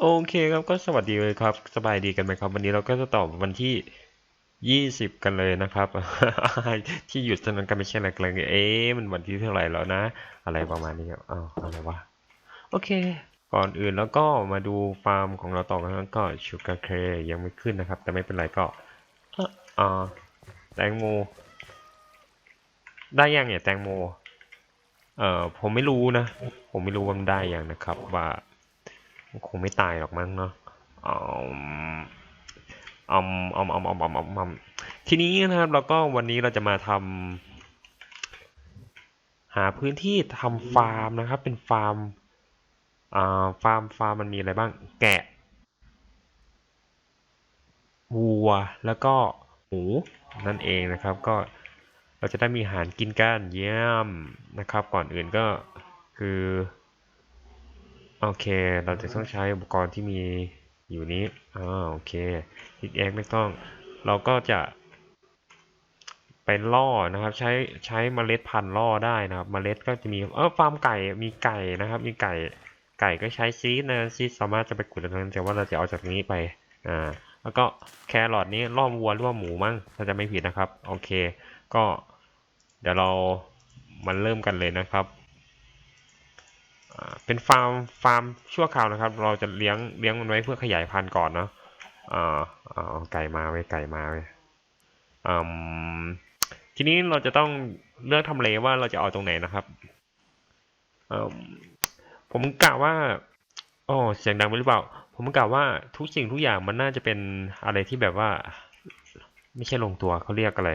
โอเคครับก็สวัสดีเลยครับ สบายดีกันไหมครับ วันนี้เราก็จะตอบวันที่ยี่สิบกันเลยนะครับ ที่หยุดฉะนั้นก็ไม่ใช่อะไรกันเลยเอ๊ะมันวันที่เท่าไหร่แล้วนะ อะไรประมาณนี้ครับอ้าวอะไรวะโอเค ก่อนอื่นแล้วก็มาดูฟาร์มของเราต่อกันนะครับก็ชูการ์เคยังไม่ขึ้นนะครับ แต่ไม่เป็นไรก็เอ่ออ่าแตงโมได้ยังเนี่ยแตงโมเอ่อผมไม่รู้นะ ผมไม่รู้ว่ามันได้ยังนะครับว่า คงไม่ตายหรอกมั้งเนาะอ๋อมอมออมออมออมออมอมทีนี้นะครับเราก็วันนี้เราจะมาทำหาพื้นที่ทำฟาร์มนะครับ เป็นฟาร์มอ่าฟาร์มฟาร์มมันมีอะไรบ้าง แกะวัวแล้วก็หมูนั่นเองนะครับ ก็เราจะได้มีอาหารกินกันเยี่ยมนะครับ ก่อนอื่นก็คือ โอเค เราจะต้องใช้อุปกรณ์ที่มีอยู่นี้อ่าโอเคพิกแอคไม่ต้อง เราก็จะไปล่อนะครับ ใช้ใช้เมล็ดพันธุ์ล่อได้นะครับ เมล็ดก็จะมีเออฟาร์มไก่มีไก่นะครับ มีไก่ไก่ก็ใช้ซีดนะซีดสามารถจะไปขุดได้ทั้งนั้นแต่ว่าเราจะเอาจากนี้ไปอ่าแล้วก็แครอทนี้ล่อวัวหรือว่าหมูมั้งถ้าจะไม่ผิดนะครับ โอเค ก็เดี๋ยวเรามาเริ่มกันเลยนะครับ เป็นฟาร์มฟาร์มชั่วคราวนะครับ เราจะเลี้ยงเลี้ยงมันไว้เพื่อขยายพันธุ์ก่อนเนาะอ่าอ่าเอาไก่มาไว้ไก่มาไว้อืมทีนี้เราจะต้องเลือกทำเลว่าเราจะเอาตรงไหนนะครับเอ่อผมกะว่าอ๋อเสียงดังไปหรือเปล่า ผมกะว่าทุกสิ่งทุกอย่างมันน่าจะเป็นอะไรที่แบบว่า ไม่ใช่ลงตัวเขาเรียกอะไร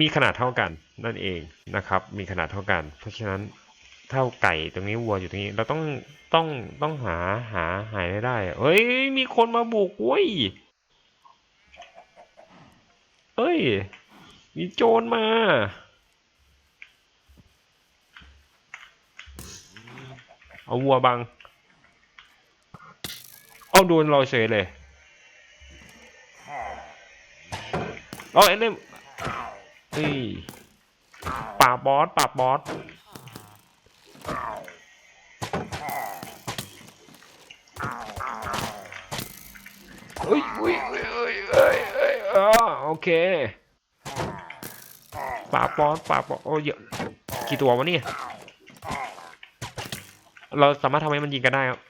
มีขนาดเท่ากันนั่นเองนะครับ มีขนาดเท่ากัน เพราะฉะนั้น เท่าไก่ตรงนี้วัวอยู่ตรงนี้ เราต้องต้องต้องหาหาหายให้ได้เอ้ย มีคนมาบุกเว้ยเอ้ย มีโจรมา เอาวัวบัง เอาโดนเราเฉยเลยเอาไอ้เนี่ยเฮ้ยปราบอสปราบอส เอ้ยเอ้ยเอ้ยเอ้ยเอ้ยเออ โอเคปลาปอนปลาปอนโอ้เยอะกี่ตัววะเนี่ยเราสามารถทำให้มันยิงกันได้ครับ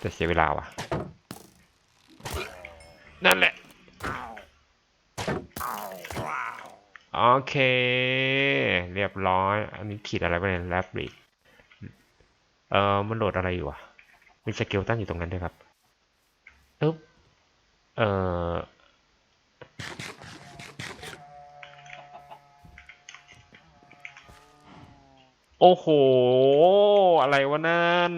แต่เสียเวลาว่ะ นั่นแหละ โอเค เรียบร้อย อันนี้ขีดอะไรไปเนี่ยแลบริกเออมันโหลดอะไรอยู่อะ มีสเกลตั้งอยู่ตรงนั้นด้วยครับ อึ๊บเออโอ้โห อะไรวะนั่น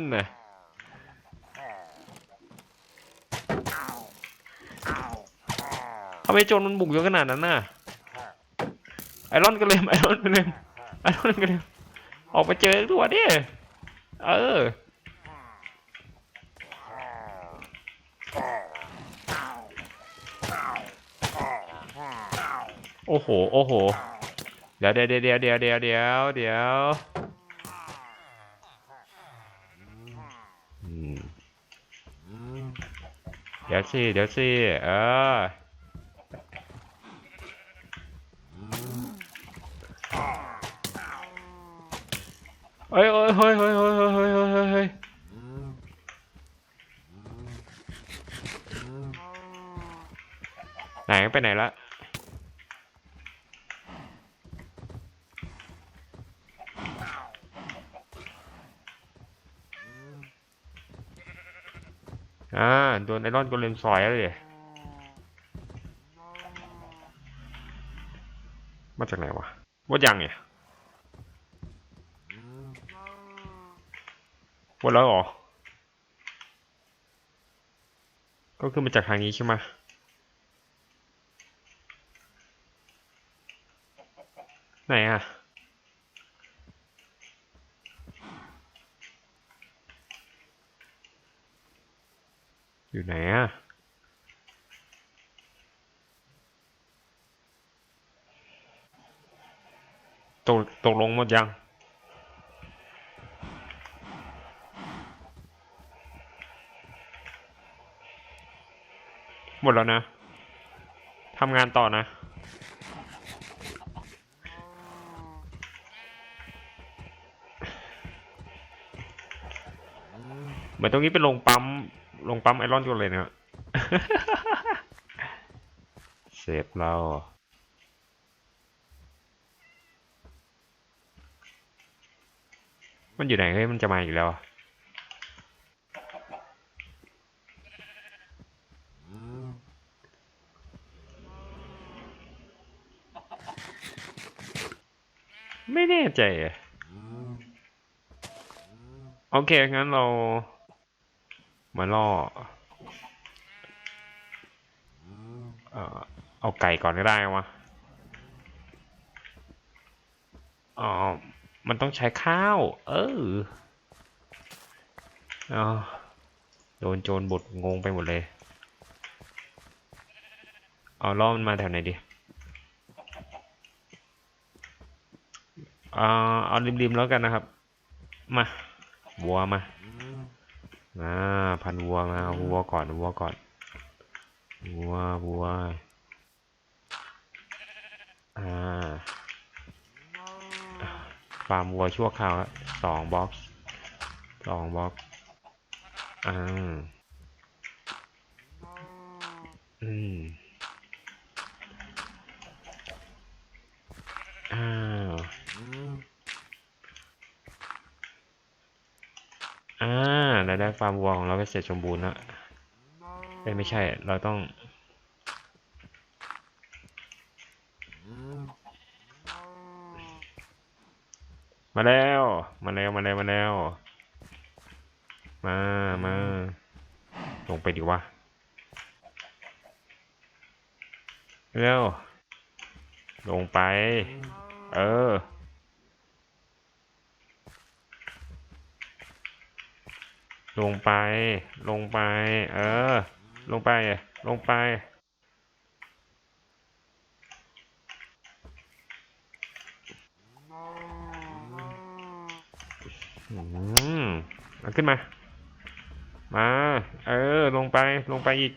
ทำไมโจรมันบุกเยอะขนาดนั้นน่ะ ไอรอนก็เลยไอรอนก็เลยไอรอนก็เลยออกไปเจอตัวดิเออ โอ้โห โอ้โห เดี๋ยวเดี๋ยวเดี๋ยวเดี๋ยวเดี๋ยวเดี๋ยวเดี๋ยวอืมเดี๋ยวสิเดี๋ยวสิเออเฮ้ยเฮ้ยเฮ้ยเฮ้ยเฮ้ยเฮ้ยเฮ้ยเฮ้ยเฮ้ยไหนไปไหนละ อ่า โดนไอรอนโกเลมซอยแล้วเลยมาจากไหนวะว่ายังเนี่ยหมดแล้วเหรอ ก็คือมาจากทางนี้ใช่ไหมไหนอะ อยู่ไหนอะตกตกลงหมดยัง หมดแล้วนะทำงานต่อนะ เหมือนตรงนี้เป็นโรงปั๊ม โรงปั๊มไอรอนกันเลยนะเซฟเรามันอยู่ไหนเฮ้ยมันจะมาอีกแล้วไม่แน่ใจอะโอเค งั้นเรา มาล่อเอ่อเอาไก่ก่อนก็ได้วะอ๋อ มันต้องใช้ข้าว เอออโดนโจรบดงงไปหมดเลย เอาล่อมันมาแถวไหนดีเอาเอาริมๆแล้วกันนะครับ มาวัวมา อ่าพันวัวมาเอาวัวก่อนวัวก่อนวัววัวอ่าฟาร์มวัวชั่วคราวครับสองบ็อกซ์สองบ็อกซ์อ่าอืมอ้าวอ่า เราได้ฟาร์มวัวของเราก็เสร็จสมบูรณ์แล้วเอ้ไม่ใช่ เราต้อง มาแล้ว มาแล้ว มาแล้ว มาแล้ว มา มา ลงไปดีวะเร็ว ลงไป เออ ลงไป ลงไป เออ ลงไป ลงไป อืมเอขึ้นมา มา เออ ลงไป ลงไปอีก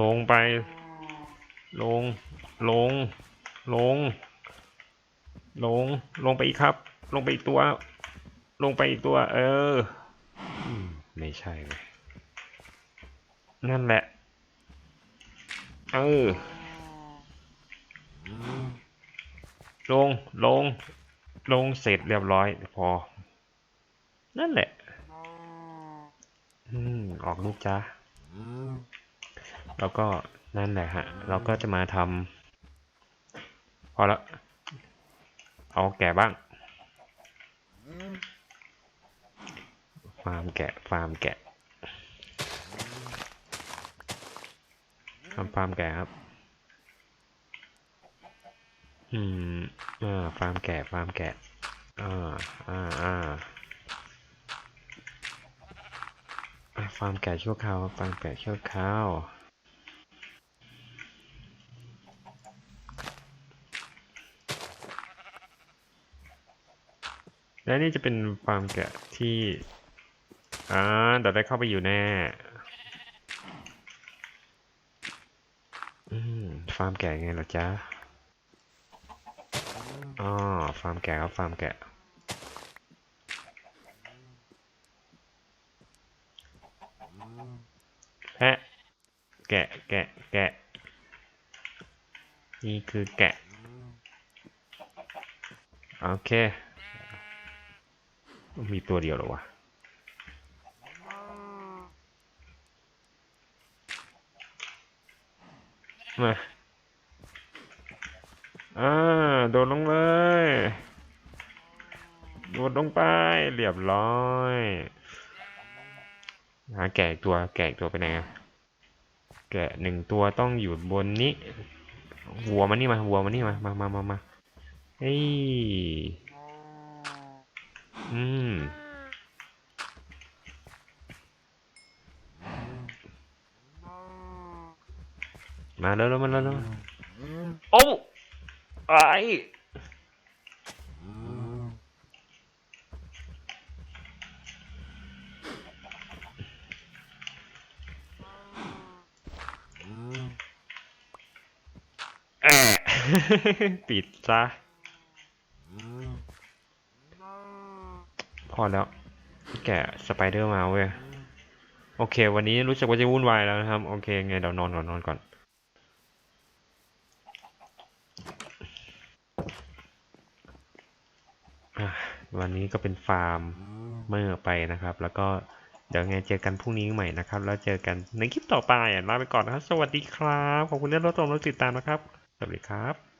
ลงไป ลง ลง ลง ลง ลงไปอีกครับ ลงไปอีกตัว ลงไปอีกตัว เอออืมไม่ใช่เลยนั่นแหละ เออ ลง ลง ลงเสร็จเรียบร้อย พอ นั่นแหละ อืม ออกลูกจ้าแล้วก็นั่นแหละฮะ เราก็จะมาทำพอละ เอาแกะบ้าง ฟาร์มแกะ ฟาร์มแกะทำฟาร์มแกะครับ อืม อ่า ฟาร์มแกะ ฟาร์มแกะ อ่า อ่า อ่าฟาร์มแกะชั่วคราว ฟาร์มแกะชั่วคราว และนี่จะเป็นฟาร์มแกะที่อ่าเดี๋ยวได้เข้าไปอยู่แน่ฟาร์มแกะไงเหรอจ๊ะอ๋อฟาร์มแกะครับฟาร์มแกะแพะแกะแกะแกะ นี่คือแกะ โอเค มีตัวเดียวหรอวะมาอ่าโดดลงเลย โดดลงไป เรียบร้อยหาแกะตัวแกะตัวไปไหนอะแกะหนึ่งตัวต้องอยู่บนนี้ วัวมานี่มา วัวมานี่มา มามามามาเฮ้ย มาแล้วแมาแล้วแโอ้ไอแอะปิดซะ อแล้ว แกะสไปเดอร์มาเว้ย โอเค วันนี้รู้สึกว่าจะวุ่นวายแล้วนะครับ โอเคไงเดี๋ยวนอนก่อนนอนก่อนอวันนี้ก็เป็นฟาร์มเมื่อไปนะครับ แล้วก็เดี๋ยวไงเจอกันพรุ่งนี้ใหม่นะครับ แล้วเจอกันในคลิปต่อไปลาไปก่อนนะครับ สวัสดีครับ ขอบคุณที่รับชมและติดตามนะครับ สวัสดีครับ